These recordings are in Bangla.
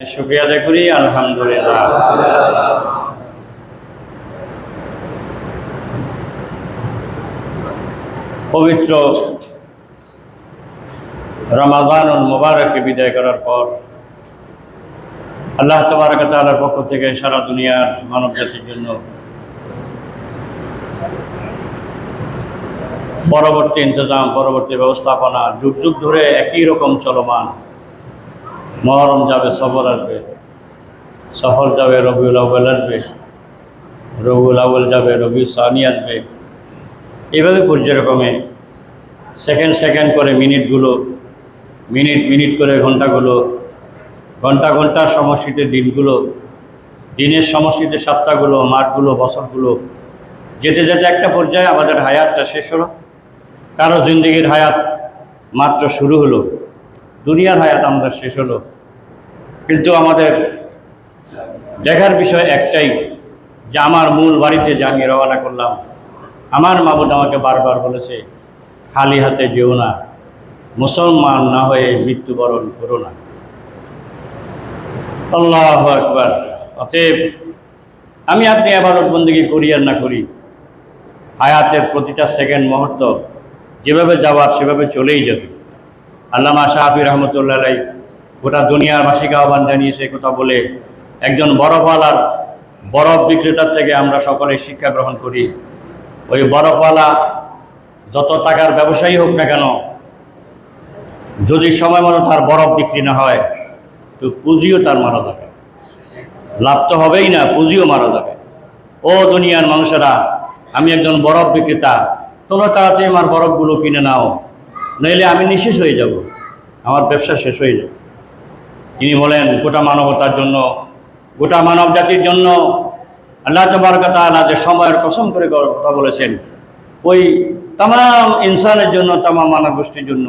শুক্রিয়া আদায় করি, আলহামদুলিল্লাহ। পবিত্র রমাদান বিদায় করার পর আল্লাহ তবারক তাআলার পক্ষ থেকে সারা দুনিয়ার মানব জাতির জন্য পরবর্তী ইন্তজাম, পরবর্তী ব্যবস্থাপনা যুগ যুগ ধরে একই রকম চলমান মহরম যাবে, সফর আসবে। সফর যাবে, রবিউল আউ্বাল আসবে। রবিউল আউ্বাল যাবে, রবি সানি আসবে। এইভাবে পর্যায়ক্রমে সেকেন্ড সেকেন্ড করে মিনিটগুলো, মিনিট মিনিট করে ঘন্টাগুলো ঘণ্টা ঘণ্টার সমষ্টিতে দিনগুলো, দিনের সমষ্টিতে সপ্তাহগুলো মাঠগুলো বছরগুলো, যেতে যেতে একটা পর্যায়ে আমাদের হায়াতটা শেষ হলো। কারও জিন্দগির হায়াত মাত্র শুরু হলো। দুনিয়ার হায়াত আমাদের শেষ হলো। কিন্তু আমাদের দেখার বিষয় একটাই, যে আমার মূল বাড়িতে যে আমি রওনা করলাম, আমার মাবুদ আমাকে বারবার বলেছে, খালি হাতে যেও না, মুসলমান না হয়ে মৃত্যুবরণ করো না। আল্লাহ একবার অতএব আমি আপনি আবারত বন্দিকে করি আর না করি, হায়াতের প্রতিটা সেকেন্ড মুহূর্ত যেভাবে যাওয়ার সেভাবে চলেই যাবে। আল্লামা শাহাফি রহমতুল্লাহ গোটা দুনিয়ার মাসিক আহ্বান জানিয়েছে কথা বলে একজন বরফওয়ালার বরফ বিক্রেতার থেকে আমরা সকলে শিক্ষা গ্রহণ করি। ওই বরফওয়ালা যত টাকার ব্যবসায়ী হোক না কেন, যদি সময় মতো তার বরফ বিক্রি না হয়, তো পুঁজিও তার মারা যাবে। লাভ তো হবেই না, পুঁজিও মারা যাবে। ও দুনিয়ার মানুষেরা, আমি একজন বরফ বিক্রেতা, তোমরা তাড়াতাড়ি আমার বরফগুলো কিনে নাও। নইলে আমি নিঃশেষ হয়ে যাব। আমার ব্যবসা শেষ হয়ে যাবে তিনি বলেন, গোটা মানবতার জন্য, গোটা মানব জাতির জন্য আল্লাহ তবরকতা আল্লাহ যে সময়ের কসম করে কথা বলেছেন, ওই তাম ইনসানের জন্য তাম মানব গোষ্ঠীর জন্য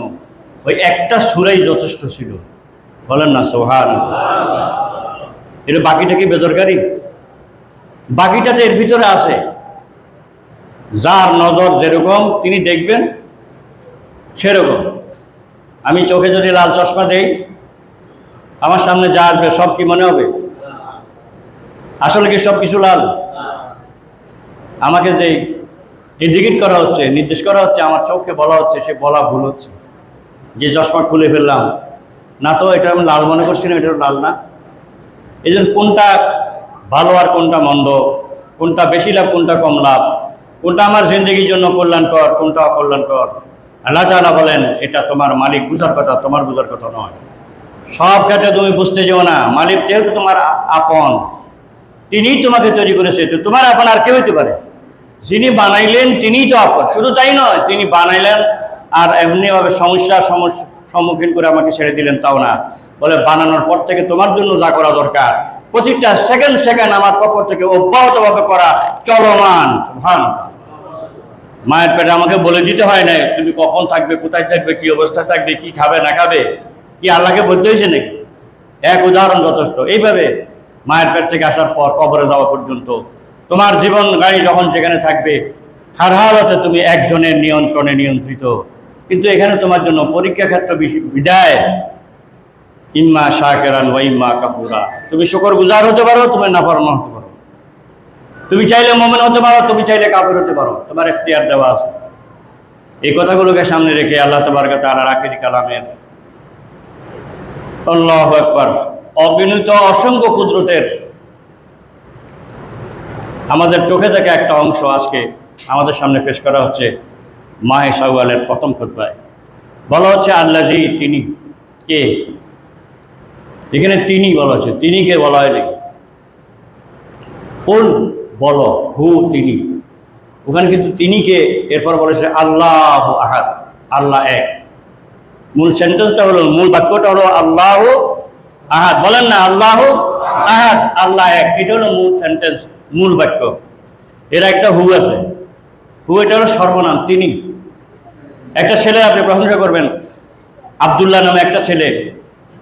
ওই একটা সুরাই যথেষ্ট ছিল। বলেন না সোহান এটা বাকিটা কি বেদরকারি? বাকিটাতে এর ভিতরে আছে, যার নজর যেরকম, তিনি দেখবেন সেরকম। আমি চোখে যদি লাল চশমা দেই, আমার সামনে যা আসবে সব কি মনে হবে? আসলে কি সব কিছু লাল? আমাকে যে ইন্ডিকেট করা হচ্ছে, নির্দেশ করা হচ্ছে, আমার চোখকে বলা হচ্ছে, সে বলা ভুল হচ্ছে। যে চশমা খুলে ফেললাম, না তো এটা আমি লাল মনে করছি না এটা লাল না। এই জন্য কোনটা ভালো আর কোনটা মন্দ, কোনটা বেশি লাভ, কোনটা কম লাভ, কোনটা আমার জিন্দগির জন্য কল্যাণকর, কোনটা অকল্যাণকর আল্লাহ তাআলা বলেন, এটা তোমার মালিক বুঝার কথা, তোমার বুঝার কথা নয়। সব ক্ষেত্রে তুমি বুঝতে যেও না, মালিক যেহেতু তোমার আপন, তিনিই তোমাকে তৈরি করেছে, তো তোমার আপন আর কেউ হতে পারে। যিনি বানাইলেন, তিনিই তো আপন। শুধু তাই নয়, তিনি বানাইলেন আর এমনিভাবে সমস্যার সমস্যা সম্মুখীন করে আমাকে ছেড়ে দিলেন, তাও না। বলে বানানোর পর থেকে তোমার জন্য যা করা দরকার, প্রতিটা সেকেন্ড সেকেন্ড আমার পক্ষ থেকে অব্যাহতভাবে করা চলমান। ভান মায়ের পেটে আমাকে বলে দিতে হয় না তুমি কখন থাকবে, কোথায় থাকবে, কি অবস্থায় থাকবে, কি খাবে, না খাবে? কি আল্লাহকে বলতে হয়েছে নাকি? এক উদাহরণ যথেষ্ট। এইভাবে মায়ের পেট থেকে আসার পর কবরে যাওয়া পর্যন্ত তোমার জীবন গাড়ি যখন যেখানে থাকবে, হার হালতে তুমি একজনের নিয়ন্ত্রণে নিয়ন্ত্রিত। কিন্তু এখানে তোমার জন্য পরীক্ষা ক্ষেত্র বিদায়। ইম্মা শাকেরান ওয়া ইম্মা কাপুরা তুমি শুকর গুজার হতে পারো, তুমি নাফরমান হতে পারো। তুমি চাইলে মোমেন হতে পারো, তুমি চাইলে কাপড় হতে পারো। তোমার এখতিয়ার দেওয়া আছে। এই কথাগুলোকে সামনে রেখে আল্লাহ তোমার কাছে আল্লাহ রাখির কালামের আল্লাহ একবার অগণিত অসংখ্য কুদরতের আমাদের চোখে থেকে একটা অংশ আজকে আমাদের সামনে পেশ করা হচ্ছে মাহে সাউয়ালের প্রথম খুতবায়। বলা হচ্ছে আল্লাহি তিনি কে? এখানে তিনি বলা হচ্ছে, তিনি কে বলা হয় কোন বলো, হু তিনি। ওখানে কিন্তু তিনিকে এরপর বলেছে আল্লাহ আহাদ, আল্লাহ এক। মূল সেন্টেন্সটা হলো, মূল বাক্যটা হলো আল্লাহ আহাদ। বলেন না, আল্লাহ আহাদ, আল্লাহ এক। এটা হলো মূল সেন্টেন্স মূল বাক্য। এর একটা হু আছে। হু এটা হলো সর্বনাম, তিনি। একটা ছেলে আপনি প্রশংসা করবেন, আবদুল্লাহ নামে একটা ছেলে।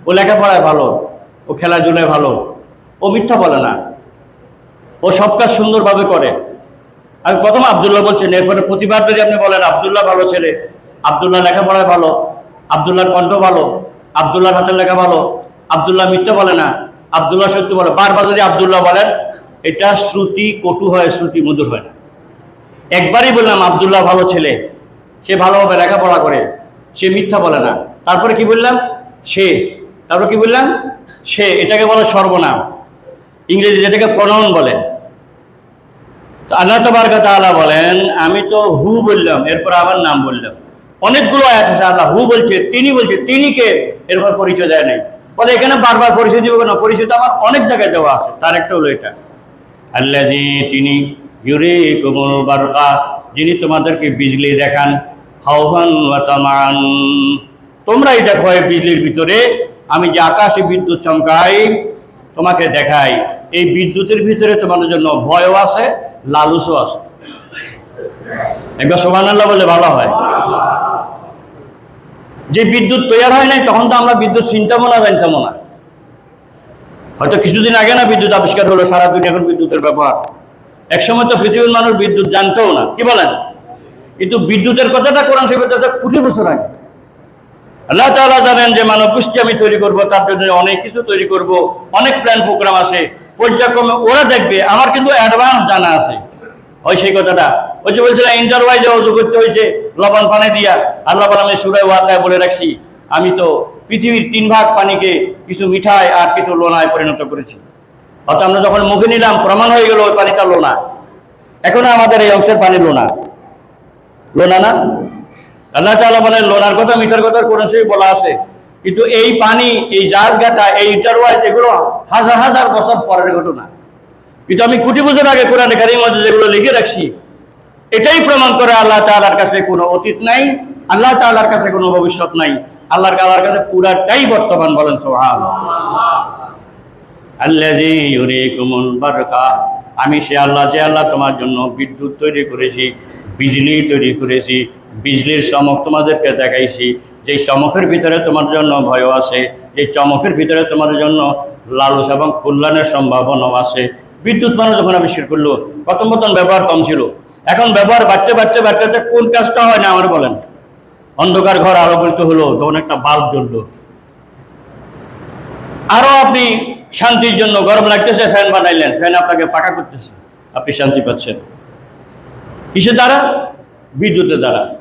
ও লেখাপড়ায় ভালো, ও খেলাধুলায় ভালো। ও মিথ্যা বলে না। ও সব কাজ সুন্দরভাবে করে। আমি প্রথম আবদুল্লাহ বলছেন এরপরে প্রতিবার যদি আপনি বলেন, আবদুল্লাহ ভালো ছেলে আবদুল্লাহ লেখাপড়ায় ভালো, আবদুল্লাহর কণ্ঠ ভালো, আবদুল্লাহর হাতের লেখা ভালো, আবদুল্লাহ মিথ্যা বলে না, আবদুল্লাহ সত্য বলে। বারবার যদি আবদুল্লাহ বলেন, এটা শ্রুতি কটু হয়, শ্রুতি মধুর হয় একবারই বললাম, আবদুল্লাহ ভালো ছেলে, সে ভালোভাবে লেখাপড়া করে, সে মিথ্যা বলে না। তারপরে কি বললাম? সে। তারপরে কি বললাম? সে। এটাকে বলে সর্বনাম। ইংরেজি যেটাকে প্রণয়ন বলে। তো তোমার কথা তাআলা বলেন, আমি তো হু বললাম, এরপর আবার নাম বললাম। অনেকগুলো আয়াত আছে, আল্লাহ হু বলছে, তিনি বলছে তিনি কে এরপর পরিচয় দেয় নাই। বলে এখানে বারবার পরিচয় দিব কেন? পরিচয় তো আমার অনেক জায়গায় দেওয়া আছে, তার একটা হলো এটা। আল্লাহ তিনি ইউরি কুমুল বারকা, যিনি তোমাদেরকে বিজলি দেখান হাওহান তামান তোমরাই দেখো এই বিজলির ভিতরে, আমি যে আকাশে বিদ্যুৎ চমকাই, তোমাকে দেখাই। এই বিদ্যুতের ভিতরে তোমাদের জন্য ভয়ও আছে, লালুসও আছে। একবার সোমান আল্লাহ বলে ভালো হয়। যে বিদ্যুৎ তৈরি হয় নাই, তখন তো আমরা বিদ্যুৎ চিন্তামো না জানতামও না। হয়তো কিছুদিন আগে না বিদ্যুৎ আবিষ্কার হলো, সারা দুনিয়া এখন বিদ্যুতের ব্যবহার একসময় তো পৃথিবীর মানুষ বিদ্যুৎ জানতেও না, কি বলেন? কিন্তু বিদ্যুতের কথাটা কোরআন শরীফের কথা কোটি বছর আগে। আল্লাহ তাআলা জানেন যে মানব গোষ্ঠী আমি তৈরি করব, তার জন্য অনেক কিছু তৈরি করব, অনেক প্ল্যান প্রোগ্রাম আছে। পর্যায়ক্রমে ওরা দেখবে, আমার কিন্তু অ্যাডভান্স জানা আছে। ওই সেই কথাটা। ওই যে বলছিলাম ইন্টারওয়াইজে অজু করতে হয়েছে, লবণ পানি দিয়া আল্লাহ আমি সুরায় ওয়াকায় বলে রাখছি, আমি তো পৃথিবীর তিন ভাগ পানিকে কিছু মিঠাই আর কিছু লোনায় পরিণত করেছি। অর্থাৎ আমরা যখন মুখে নিলাম, প্রমাণ হয়ে গেল ওই পানিটা লোনা। এখন আমাদের এই অংশের পানি লোনা। লোনা না? আল্লাহ তাআলা বলেন, লোনার কথা মিঠার কথা শরীফ বলা আছে। কিন্তু এই পানি, এই জাহাজ গাটা এই ইন্টারওয়াইজ এগুলো হাজার হাজার বছর পরের ঘটনা। কিন্তু আমি কোটি বছর আগে কোরআন কারির মধ্যে যেগুলো লিখে রাখছি, এটাই প্রমাণ করে আল্লাহ তাআলার কাছে কোনো অতীত নাই, আল্লাহ তাআলার কাছে কোনো ভবিষ্যৎ নাই। আল্লাহর তাআলার কাছে পুরাটাই বর্তমান বলেন ইউরিকুমুল বারকা। আমি সে আল্লাহ, যে আল্লাহ তোমার জন্য বিদ্যুৎ তৈরি করেছি, বিজলি তৈরি করেছি, বিজলির চমক তোমাদেরকে দেখাইছি, যেই চমকের ভিতরে তোমার জন্য ভয় আছে এই চমকের ভিতরে তোমার জন্য লালস এবং কল্যাণের সম্ভাবনাও আছে। বিদ্যুৎ মানুষ যখন আবিষ্কার করল, প্রথম প্রথম ব্যবহার কম ছিল। এখন ব্যবহার বাড়তে বাড়তে বাড়তে কোন কাজটা হয় না আমার বলেন? অন্ধকার ঘর আলোকিত হলো, তখন একটা বাল্ব জ্বললো। আরও আপনি শান্তির জন্য গরম লাগতেছে, ফ্যান বানাইলেন, ফ্যান আপনাকে পাকা করতেছে। আপনি শান্তি পাচ্ছেন। কিসের দ্বারা? বিদ্যুতের দ্বারা।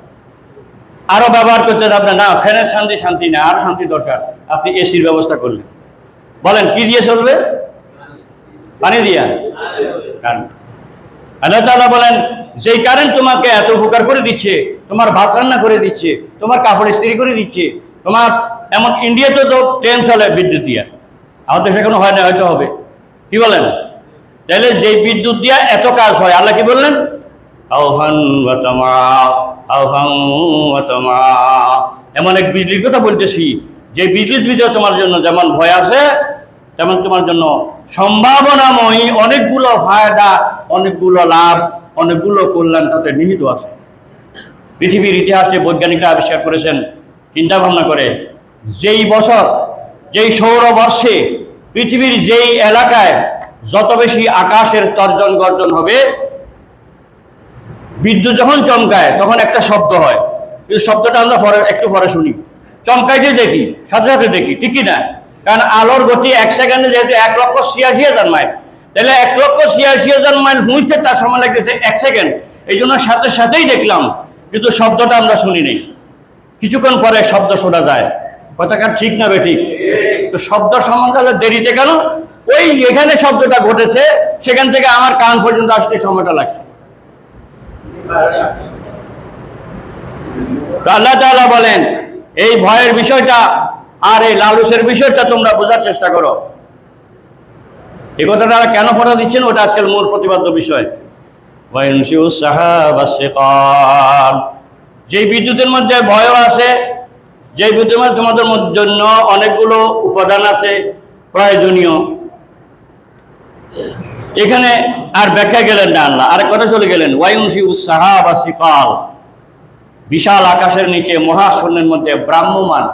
আরও ব্যবহার করতে আপনার না, ফ্যানের শান্তি শান্তি না, আরও শান্তি দরকার। আপনি এসির ব্যবস্থা করলেন। বলেন, কি দিয়ে চলবে? পানি দিয়া। কারেন্ট। আল্লাহ তাআলা বলেন, যেই কারেন্ট তোমাকে এত উপকার করে দিচ্ছে, তোমার ভাত রান্না করে দিচ্ছে, তোমার কাপড় ইস্ত্রি করে দিচ্ছে, তোমার এমন ইন্ডিয়াতে তো ট্রেন চলে বিদ্যুৎ দিয়া। আমাদের দেশে কোনো হয় না, হয়তো হবে। কি বলেন? তাহলে যেই বিদ্যুৎ দিয়া এত কাজ হয়, আল্লাহ কি বললেন? এমন এক বিজলির কথা বলতেছি, যে বিদ্যুৎ ভিতরে তোমার জন্য যেমন ভয় আছে, তেমন তোমার জন্য সম্ভাবনাময়ী অনেকগুলো ফায়দা, অনেকগুলো লাভ, অনেকগুলো কল্যাণ তাতে নিহিত আছে। পৃথিবীর ইতিহাসে বৈজ্ঞানিকরা আবিষ্কার করেছেন, চিন্তা ভাবনা করে, যেই বছর যেই সৌরবর্ষে পৃথিবীর যেই এলাকায় যত বেশি আকাশের তর্জন গর্জন হবে, বিদ্যুৎ যখন চমকায়, তখন একটা শব্দ হয়। কিন্তু শব্দটা আমরা পরে, একটু পরে শুনি। চমকাইতে দেখি, সাথে সাথে দেখি ঠিকই না? কারণ আলোর গতি এক সেকেন্ডে যেহেতু এক লক্ষ ছিয়াশি হাজার মাইল, তাহলে এক লক্ষ ছিয়াশি হাজার মাইল ঘুরতে তার সময় লাগতেছে এক সেকেন্ড। এই জন্য সাথে সাথেই দেখলাম, কিন্তু শব্দটা আমরা শুনি নেই। কিছুক্ষণ পরে শব্দ শোনা যায়। কথাটা ঠিক না বেঠিক? তো শব্দ সম্বন্ধে দেরিতে কেন? ওই এখানে শব্দটা ঘটেছে, সেখান থেকে আমার কান পর্যন্ত আসতে সময়টা লাগছে। আল্লাহ তাআলা বলেন, এই ভয়ের বিষয়টা আর এই লালুসের বিষয়টা তোমরা বোঝার চেষ্টা করো। এই কথাটা কেন পড়া দিচ্ছেন? ওটা আজকাল মূল প্রতিপাদ্য বিষয়। যেই বিদ্যুতের মধ্যে ভয়ও আছে যেই বিদ্যুতের মধ্যে তোমাদের জন্য অনেকগুলো উপাদান আছে, প্রয়োজনীয়। এখানে আর ব্যাখ্যা গেলেন না আল্লাহ। আর কথা চলে গেলেন সাহাবা সিকাল বিশাল আকাশের নিচে, মহাশূন্যের মধ্যে ব্রাহ্মমান।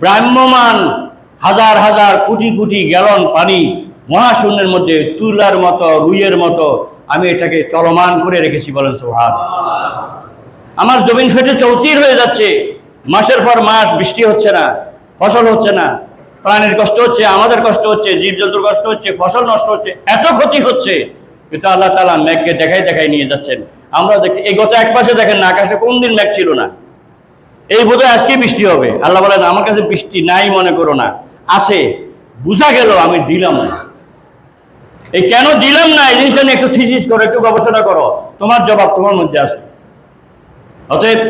ব্রাহ্মমান হাজার হাজার কোটি কোটি গ্যালন পানি মহাশূন্যের মধ্যে, তুলার মতো, রুইয়ের মতো। আমি এটাকে চলমান করে রেখেছি বলেন সোহান আমার জমিন ফেটে চৌচির হয়ে যাচ্ছে। মাসের পর মাস বৃষ্টি হচ্ছে না, ফসল হচ্ছে না, প্রাণের কষ্ট হচ্ছে, আমাদের কষ্ট হচ্ছে, জীবজন্তুর কষ্ট হচ্ছে, ফসল নষ্ট হচ্ছে, এত ক্ষতি হচ্ছে। কিন্তু আল্লাহ তালা মেঘকে দেখাই দেখাই নিয়ে যাচ্ছেন। আমরা দেখি, এই গত এক মাসে দেখেন না, আকাশে কোন দিন মেঘ ছিল না। এই বোধহয় আজকে বৃষ্টি হবে। আল্লাহ বলেন, আমার কাছে বৃষ্টি নাই, মনে করো না। আসে বুঝা গেল, আমি দিলাম না। এই কেন দিলাম না, এই জিনিসটা নিয়ে একটু থিসিস করো, একটু গবেষণা করো। তোমার জবাব তোমার মধ্যে আসে অতএব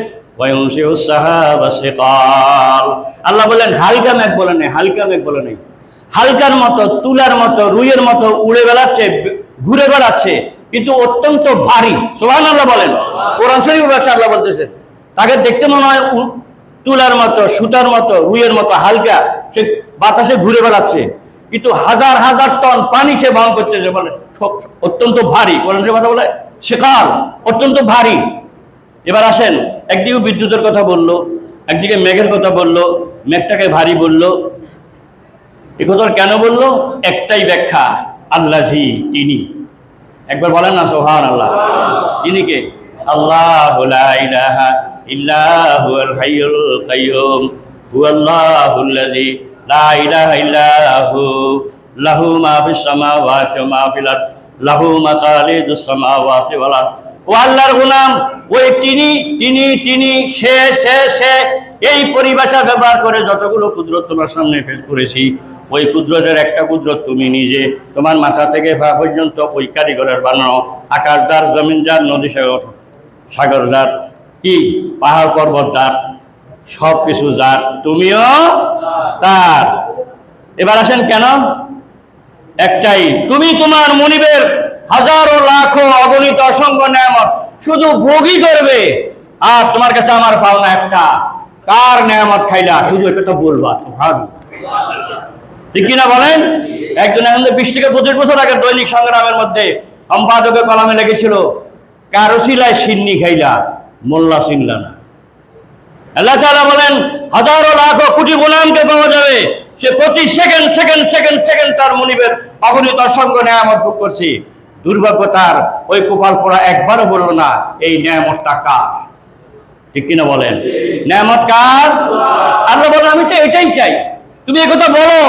আল্লাহ বলেন হালকা মেঘ বলে নেই, হালকা মেঘ বলে নেই। হালকার মতো, তুলার মতো, রুইয়ের মতো উড়ে বেড়াচ্ছে, ঘুরে বেড়াচ্ছে, কিন্তু অত্যন্ত ভারী। সোহান আল্লাহ বলেন। কোরআন শরীফ আল্লাহ বলতেছেন তাকে দেখতে মনে হয় তুলার মতো, সুতার মতো, রুইয়ের মতো হালকা, সে বাতাসে ঘুরে বেড়াচ্ছে। কিন্তু হাজার হাজার টন পানি সে বহন করছে বলে অত্যন্ত ভারী। কোরআন শরীফ কথা বলে, সেকাল, অত্যন্ত ভারী। এবার আসেন, একদিকে বিদ্যুতের কথা বলল, একদিকে মেঘের কথা বলল, মেঘটাকে ভারী বলল। এ কথা কেন বলল? একটাই ব্যাখ্যা, আল্লাহি, তিনি। একবার বলেন না সোহান আল্লাহ তিনি কে? আল্লাহ লাহু মা লাহু ও আল্লাহর গোলাম, ওই তিনি তিনি তিনি, সে সে সে, এই পরিভাষা ব্যবহার করে যতগুলো কুদরত তোমার সামনে ফেস করেছি, ওই কুদরতের একটা কুদরত তুমি নিজে, তোমার মাথা থেকে পা পর্যন্ত ওই কারিগরের বানানো আকাশ দ্বার জমিন যার নদী সাগর সাগর যার কি? পাহাড় পর্বত যার সব কিছু যার, তুমিও তার। এবার আসেন কেন? একটাই, তুমি তোমার মনিবের হাজারো লাখো অগণিত অসংখ্য নিয়ামত। শুধু ভোগই করবে। আর তোমার কাছে আমার পাওনা একটা। কার নিয়ামত খাইলা? শুধু এটা তো বলবা ঠিক কিনা বলেন? একজন এখন বিশ থেকে পঁচিশ বছর আগে দৈনিক সংগ্রামের মধ্যে সম্পাদকের কলামে লেগেছিল কারোসিলায় সিন্নি খাইলা? মোল্লা চিনলা না। আল্লাহ তাআলা বলেন, হাজারো লাখো কোটি গোলামকে পাওয়া যাবে। সে প্রতি সেকেন্ড সেকেন্ড সেকেন্ড সেকেন্ড তার মনিবের অগণিত অসংখ্য নিয়ামত ভোগ করছি। দুর্ভাগ্য তার ওই কপাল পড়া একবারও বলল না এই নিয়ামতটা কার ঠিক কিনা বলেন? ন্যায়মত কার? আল্লাহ বলেন, আমি তো এটাই চাই। তুমি একথা বলো,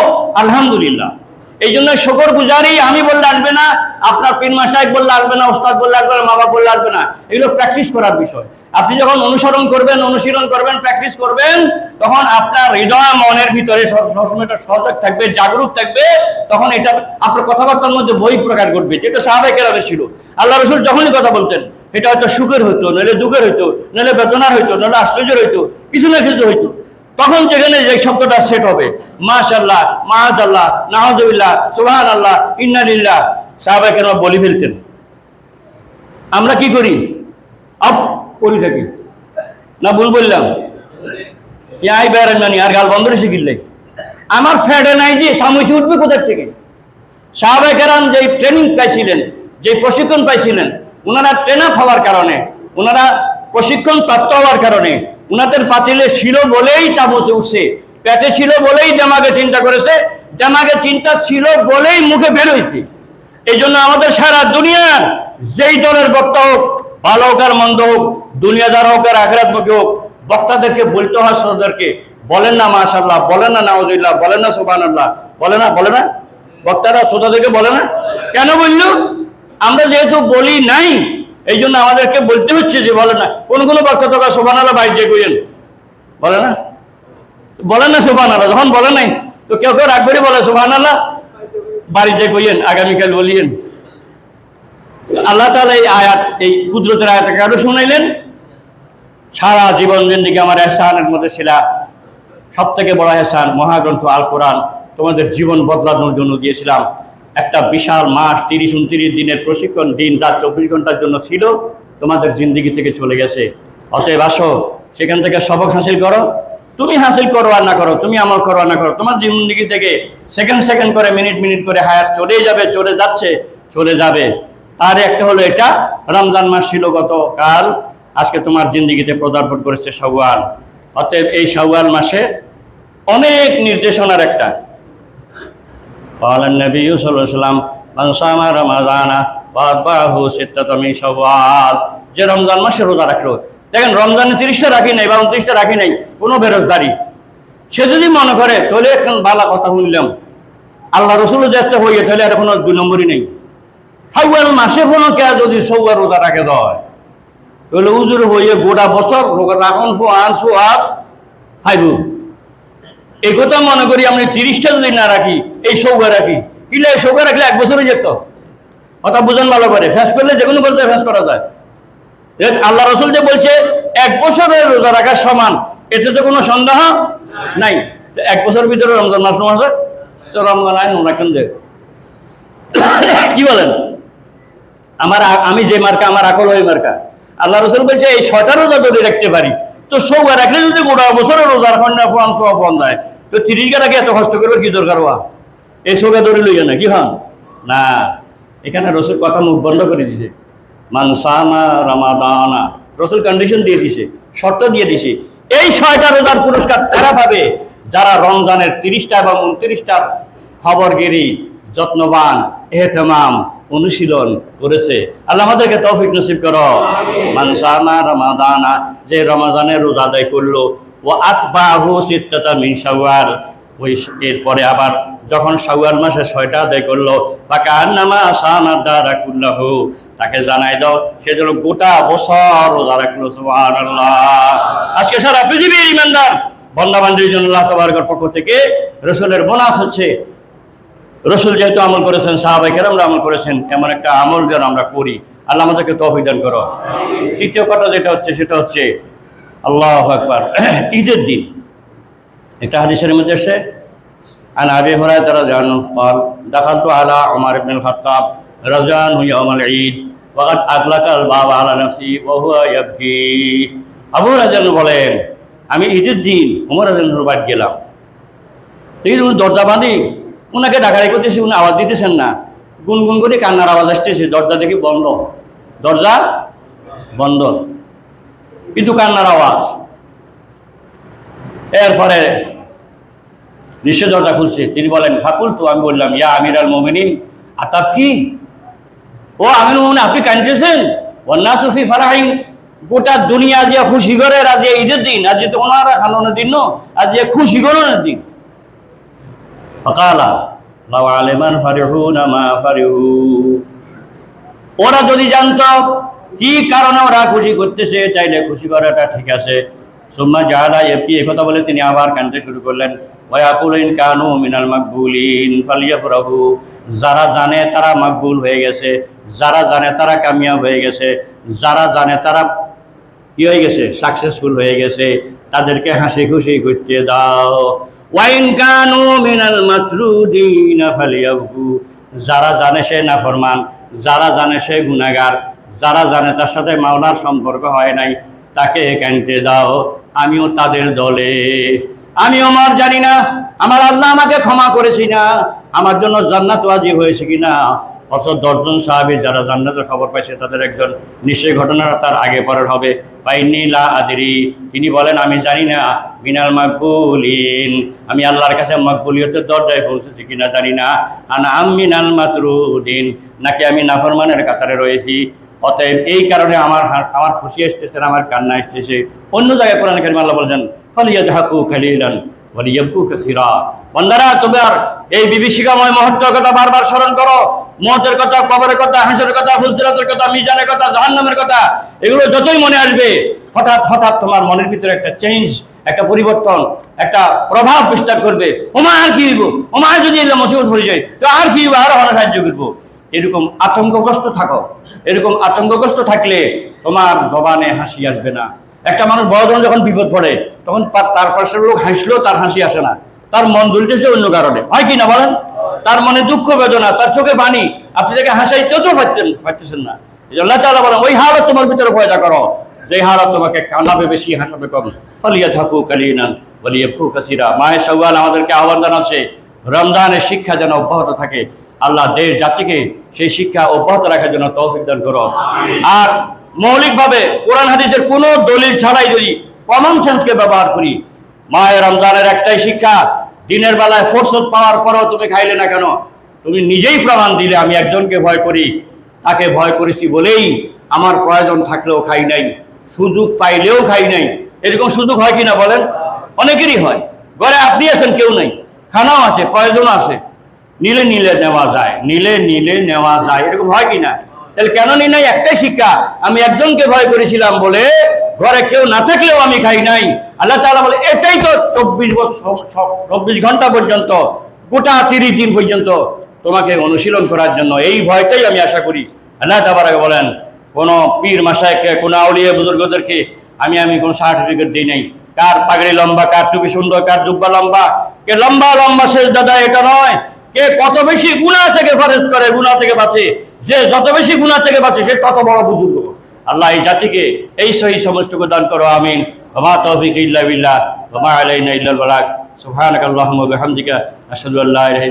আলহামদুলিল্লাহ। এই জন্য শকর গুজারি, আমি বললে আসবে না, আপনার পিন মাসায় বললে আসবে না, ওস্তাদ বললে আসবে না, মা বাবা বললে আসবে না। এগুলো প্র্যাকটিস করার বিষয়। আপনি যখন অনুসরণ করবেন, অনুশীলন করবেন প্র্যাকটিস করবেন, তখন আপনার হৃদয় মনের ভিতরে সব- সবসময় সজাগ থাকবে, জাগরুক থাকবে, তখন এটা আপনার কথাবার্তার মধ্যে বই প্রকাশ ঘটবে, যেটা সাহাবাই কেরামে ছিল। আল্লাহ রসুল যখনই কথা বলতেন, এটা হয়তো সুখের হইতো, নইলে দুঃখের হইতো, নইলে বেদনার হইতো, নইলে আশ্চর্যের হইতো, কিছু না কিছু হইতো। তখন যেখানে যে শব্দটা সেট হবে মাশাল্লাহ মাহাজাল্লাহ নাহাজুল্লাহ সুবাহান আল্লাহ ইন্নালিল্লাহ সাহাবাই কেন বলি ফেলতেন। আমরা কি করি? করি থাকি। না, ভুল বললাম। ইয়াই বেড়ান জানি আর গাল বন্ধ রেখে গিললে আমার ফ্যাডে নাই যে সামসি উঠবে কোথার থেকে? সাহাবাই কেরাম যে ট্রেনিং পাইছিলেন যে প্রশিক্ষণ পাইছিলেন ওনারা ট্রেন আপ হওয়ার কারণে ওনারা প্রশিক্ষণ প্রাপ্ত হওয়ার কারণে ওনাদের পাতিলে ছিল বলেই চামচে উঠছে, পেটে ছিল বলেই জামাকে চিন্তা করেছে, জামাকে চিন্তা ছিল বলেই মুখে বের হয়েছে। এই জন্য আমাদের সারা দুনিয়ার যেই দলের বক্তা হোক, ভালো হোক আর মন্দ হোক দুনিয়াদার হোক আর আখরাতমুখী হোক, বক্তাদেরকে বলতে হয় শ্রোতাদেরকে বলেন না মাশাল্লাহ বলেন না নাউজুল্লাহ বলেন না সুবান আল্লাহ বলে না বলে না? বক্তারা, শ্রোতাদেরকে বলে না? কেন বলল? আমরা যেহেতু বলি নাই এই জন্য আমাদেরকে বলতে হচ্ছে যে বলে না। কোন কোন বক্তা তো সোবান আল্লাহ বাইর যে কইেন বলে না? বলেন না সোবান আল্লাহ যখন বলে নাই, তো কেউ কেউ রাখবেরই বলে সোবান আল্লাহ বাড়িতে কইয়েন, আগামীকাল বলিয়েন। আল্লাহ তাআলা এই আয়াত, এই কুদরতের আয়াত কেন শুনাইলেন। সারা জীবন জিন্দিগি আমার এহসানের মধ্যে ছিল। সব থেকে বড় এহসান, মহাগ্রন্থ আল কোরআন। তোমাদের জীবন বদলানোর জন্য দিয়েছিলাম একটা বিশাল মাস, তিরিশ, উনত্রিশ দিনের প্রশিক্ষণ দিন, রাত চব্বিশ ঘণ্টার জন্য ছিল। তোমাদের জিন্দিগি থেকে চলে গেছে। অতএব আসো, সেখান থেকে সবক হাসিল করো। তুমি হাসিল করো আর না করো, তুমি আমল করো আর না করো। তোমার জিন্দিগি থেকে সেকেন্ড সেকেন্ড করে, মিনিট মিনিট করে হায়াত চলেই যাবে, চলে যাচ্ছে, চলে যাবে। আর একটা হলো এটা, রমজান মাস ছিল গতকাল। আজকে তোমার জিন্দিগিতে পদার্পণ করেছে শাওয়াল অতএব এই শাওয়াল মাসে অনেক নির্দেশনার একটা قال النبي صلى الله عليه وسلم من صام رمضان واتبعه ستة من شوال যে রমজান মাসে রোজা রাখলো দেখেন রমজানে তিরিশটা রাখি নাই বা উনত্রিশটা রাখি নাই কোনো বেরোজগারি সে যদি মনে করে তাহলে এখন বালা কথা শুনলাম আল্লাহ রসুল যাতে হইয়ে তাহলে আর কোনো দুই নম্বরই নেই হাউয়াল মাসে কোনো কে যদি সৌয়ার রোজা রাখে দেয় তাহলে উজুর হইয়ে গোটা বছর রাখন ফোয়ান সোয়ার ফাইব। এই কথা মনে করি আমি তিরিশটা যদি না রাখি, এই সৌগা রাখি। কিলে এই সৌগা রাখলে এক বছরই যেত। কথা বুঝান ভালো করে। ফ্যাস করলে যে কোনো করতে ফ্যাস করা যায়। আল্লাহ রসুল যে বলছে, এক বছরের রোজা রাখার সমান। এতে তো কোনো সন্দেহ নাই। এক বছর ভিতরে রমজান মাস মাসে তো রমজান আইন কেন যে কি বলেন? আমার আমি যে মার্কা, আমার আকল ওই মার্কা। আল্লাহ রসুল বলছে, এই ছয়টা রোজা যদি রাখতে পারি, তো সৌগা রাখলে যদি গোটা বছরের রোজা রাখন না সোয়া তো তিরিশ গাটাকে এত কষ্ট করবে কি দরকার হওয়া এই সৌগা দৌড়ে লইয়া না, কি হন? না, এখানে রসুল কথা মুখ বন্ধ করে দিছে। মানসানা রামাদানা রসুল কন্ডিশন দিয়ে দিছে, শর্ত দিয়ে দিছে। এই ছয়টা রোজার পুরস্কার তারা পাবে? যারা রমজানের তিরিশটা এবং উনত্রিশটার খবরগিরি, যত্নবান, এহতেমাম অনুশীলন করেছে। আল্লাহ আমাদেরকে তৌফিক নসিব করো। মানসানা রামাদানা যে রমাজানের রোজা আদায় করল ও আতবাহু সিত্তাতা মিন শাওয়াল। ওই এরপরে আবার যখন শাওয়াল মাসে ছয়টা আদায় করল তাকে আন্নামা সানা দ্বারা কুল্লাহু তাকে জানাই দাও সে যেন গোটা বছর রোজা রাখল সুবহানাল্লাহ। আজকে সারা পৃথিবীর ইমানদার বন্দাবান্ধির জন্য আল্লাহ তাবারকের পক্ষ থেকে রসুলের বোনাস হচ্ছে রসুল যেহেতু আমল করেছেন সাহাবাহিকের আমরা আমল করেছেন, এমন একটা আমল যেন আমরা করি। আল্লাহ আমাদেরকে তহবিদান করো। তৃতীয় কথা যেটা হচ্ছে, সেটা হচ্ছে আল্লাহ আকবর। ঈদের দিন। একটা হাদিসের মধ্যে এসে আন আবি হরায় তারা জানু পাল দেখাল তো আলা আমার ইবনুল খাত্তাব রাজান হুই আমল ঈদ ওয়াকাত আকলাকাল বাবা আলা নাফসি ওহুয়া ইয়াবকি। আবু রাজান বলেন, আমি ঈদের দিন উমর রাজানুর বাদ গেলাম। তো ঈদ দরজা বাঁধি ওনাকে ডাকাডাকি করতেছি উনি আওয়াজ দিতেছেন না। গুনগুন করে কান্নার আওয়াজ আসতেছে, দরজা দেখি বন্ধ। দরজা বন্ধ। কিন্তু কান্নার আওয়াজ। এরপরে নিশ্চয় দরজা খুলছে। তিনি বলেন, ফাকুল তো, আমি বললাম, ইয়া আমির আল মোমিনিন। আতাব কি? ও আমির মোমিন আপনি কাঁদতেছেন? অন্না সুফি ফারাহিন। গোটা দুনিয়া যে খুশি করে, আজ ঈদের দিন, আজ তো ওনারা খানোনের দিন ন আজ যে খুশি করানোর দিন। ওরা যদি জানতো কি কারণে ওরা খুশি করতেছে চাইলে খুশি করাটা ঠিক আছে। সুম্মা জাহাদা এপি কথা বলে তিনি আবার কানতে শুরু করলেন। কানু মিনাল মাকবুলিন ফালিয়াফরাহু। যারা জানে তারা মাকবুল হয়ে গেছে। যারা জানে তারা কামিয়াব হয়ে গেছে। যারা জানে তারা কি হয়ে গেছে? সাকসেসফুল হয়ে গেছে। তাদেরকে হাসি খুশি করতে দাও। ওয়াইন কানু মিনাল মাতরুদিন ফালিয়াবু যারা জানে সে নাফরমান, যারা জানে সে গুনাগার যারা জানে তার সাথে মাওলার সম্পর্ক হয় নাই, তাকে একান্তে দাও, আমিও তাদের দলে। আমি আমার জানি না, আমার আল্লাহ আমাকে ক্ষমা করেছি না, আমার জন্য জান্নাত ওয়াজিব হয়েছে কিনা। অথচ দশজন সাহাবি যারা জান্নাতের খবর পাইছে, তাদের একজন নিশ্চয় ঘটনাটা তার আগে পরের হবে। পাইনি লা আদরি, তিনি বলেন, আমি জানি না, মিনাল মাকবুলিন। আমি আল্লাহর কাছে মাকবুলিয়তের দরজায় পৌঁছেছি কিনা জানি না। আনা আম মিনাল মাতরুদিন, নাকি আমি নাফরমানের কাতারে রয়েছি। অতএব এই কারণে আমার আমার খুশি এসতেছে আমার কান্না এসতেছে অন্য জায়গায় কোরআন কারিম আল্লাহ বলছেন ফলিয়াদহাকু খালিলান। ওয়ালিয়াবকু কাসীরা বান্দারা, তোমার এই বিভীষিকাময় মুহূর্তের কথা বারবার স্মরণ করো। কথা কথা হাসের কথা কথা, মিজানের কথা কথা, এগুলো যতই মনে আসবে, হঠাৎ হঠাৎ তোমার মনের ভিতরে একটা চেঞ্জ একটা পরিবর্তন, একটা প্রভাব বিস্তার করবে। ওমা আর কি ওমা যদি মুসিবত হয়ে যায়, তো আর কি আরও অনেক সাহায্য করব। এরকম আতঙ্কগ্রস্ত থাকো। এরকম আতঙ্কগ্রস্ত থাকলে তোমার জবানে হাসি আসবে না। একটা মানুষ বড়জন যখন বিপদ পড়ে, তখন তার- পাশের লোক হাসলেও তার হাসি আসে না। তার মন দুলতেছে অন্য কারণে। হয় কি না বলেন? তার মনে দুঃখ, বেদনা, তার চোখে বাণী, আপনি তাকে হাসাইতেও তো পাচ্ছেন পাচ্ছেন না। আল্লাহ তাআলা বলেন, ওই হালত তোমার ভিতরে পয়দা করো। যে হালত তোমাকে কানাবে বেশি হাসাবে কম। ফলিয়া থাকু কালিনান বলিয়ে ফু কাসিরা। মায়ের সওয়াল আমাদেরকে আহ্বান জানাচ্ছে, রমজানের শিক্ষা যেন অব্যাহত থাকে। আল্লাহ দেশ জাতিকে সেই শিক্ষা অব্যাহত রাখার জন্য তৌফিক দান করো। আর মৌলিকভাবে কোরআন হাদিসের কোনো দলিল ছাড়াই যদি কমন সেন্সকে ব্যবহার করি মায়ের রমজানের একটাই শিক্ষা, দিনের বেলায় ফোরসত পাওয়ার পরেও তুমি খাইলে না কেন? তুমি নিজেই প্রমাণ দিলে আমি একজনকে ভয় করি, তাকে ভয় করেছি বলেই আমার প্রয়োজন থাকলেও খাই নাই, সুযোগ পাইলেও খাই নাই। এরকম সুযোগ হয় কিনা বলেন? অনেকেরই হয়। ঘরে আপনি আছেন, কেউ নাই। খানাও আছে প্রয়োজন আছে। নিলে নিলে নেওয়া যায়, নিলে নিলে নেওয়া যায়। এরকম হয় কি না তাহলে কেন নি নাই? একটাই শিক্ষা, আমি একজনকে ভয় করেছিলাম বলে ঘরে কেউ না থাকলেও আমি খাই নাই। আল্লাহ তাআলা বলে, এটাই তো চব্বিশ বছর চব্বিশ ঘণ্টা পর্যন্ত, গোটা তিরিশ দিন পর্যন্ত তোমাকে অনুশীলন করার জন্য। এই ভয়টাই আমি আশা করি। আল্লাহ তাবারাকে বলেন, কোনো পীর মাসায়কে, কোনো আউলিয়া বুজুর্গদেরকে আমি আমি কোনো সার্টিফিকেট দিই নাই। কার পাগড়ি লম্বা, কার টুপি সুন্দর, কার জুব্বা লম্বা? কে লম্বা লম্বা শেষ দাদা, এটা নয়। কে কত বেশি গুণা থেকে ফরেজ করে গুণা থেকে বাঁচে? যে যত বেশি গুণা থেকে বাঁচে, সে তত বড় বুজুর্গ। আল্লাহ এই জাতিকে এই সহি সমস্তকে দান করো, আমিন। ওমা তৌফিক ইল্লা বিল্লাহ, ওমা আলাইনা ইল্লাল বালাগ। সুবহানাকাল্লাহুম্মা বিহামদিকা, আশহাদু আল্লা ইলাহা